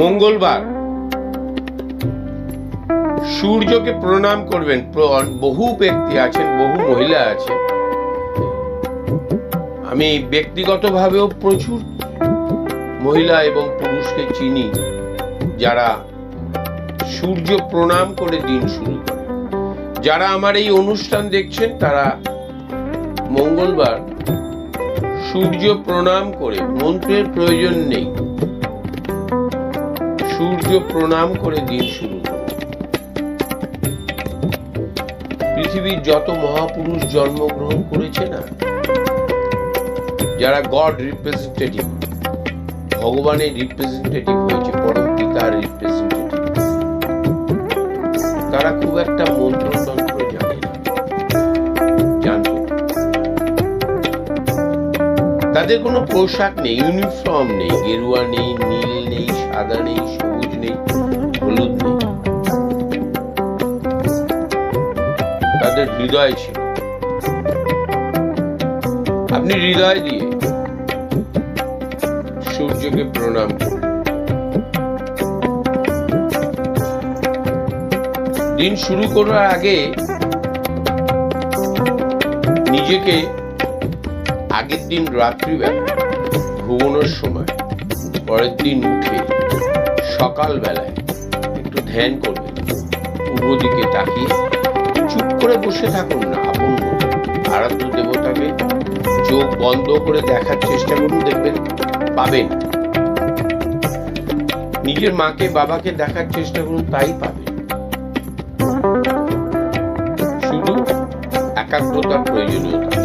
মঙ্গলবার। সূর্যকে প্রণাম করবেন। বহু ব্যক্তি আছেন, বহু মহিলা আছে আমি ব্যক্তিগতভাবেও প্রচুর মহিলা এবং পুরুষকে চিনি, যারা সূর্য প্রণাম করে দিন শুরু করে। যারা আমার এই অনুষ্ঠান দেখছেন, তারা মঙ্গলবার সূর্য প্রণাম করে, মন্ত্রের প্রয়োজন নেই। সূর্য প্রণাম করে দিন শুরু। পৃথিবীর যত মহাপুরুষ জন্মগ্রহণ করেছে না, যারা গড রিপ্রেজেন্টেটিভ, ভগবানের রিপ্রেজেন্টেটিভ হয়েছে পরম পিতার রিপ্রেজেন্টেটিভ, তারা খুব একটা জানতো তাদের কোনো পোশাক নেই ইউনিফর্ম নেই, গেরুয়া নেই, নীল নেই, সাদা নেই নেই হলুদ নেই। তাদের হৃদয় ছিল। আপনি হৃদয় দিয়ে সূর্যকে প্রণাম করুন। দিন শুরু করার আগে নিজেকে আগের দিন রাত্রিবেলা ঘুমানোর সময়, পরের দিন উঠে সকালবেলায় একটু ধ্যান করবেন পূর্ব দিকে তাকিয়ে চুপ করে বসে থাকুন না, আপন আরাধ্য দেবতাকে চোখ বন্ধ করে দেখার চেষ্টা করুন, দেখবেন পাবেন। নিজের মাকে, বাবাকে দেখার চেষ্টা করুন, তাই পাবেন। শুধু একাগ্রতার প্রয়োজনীয়তা।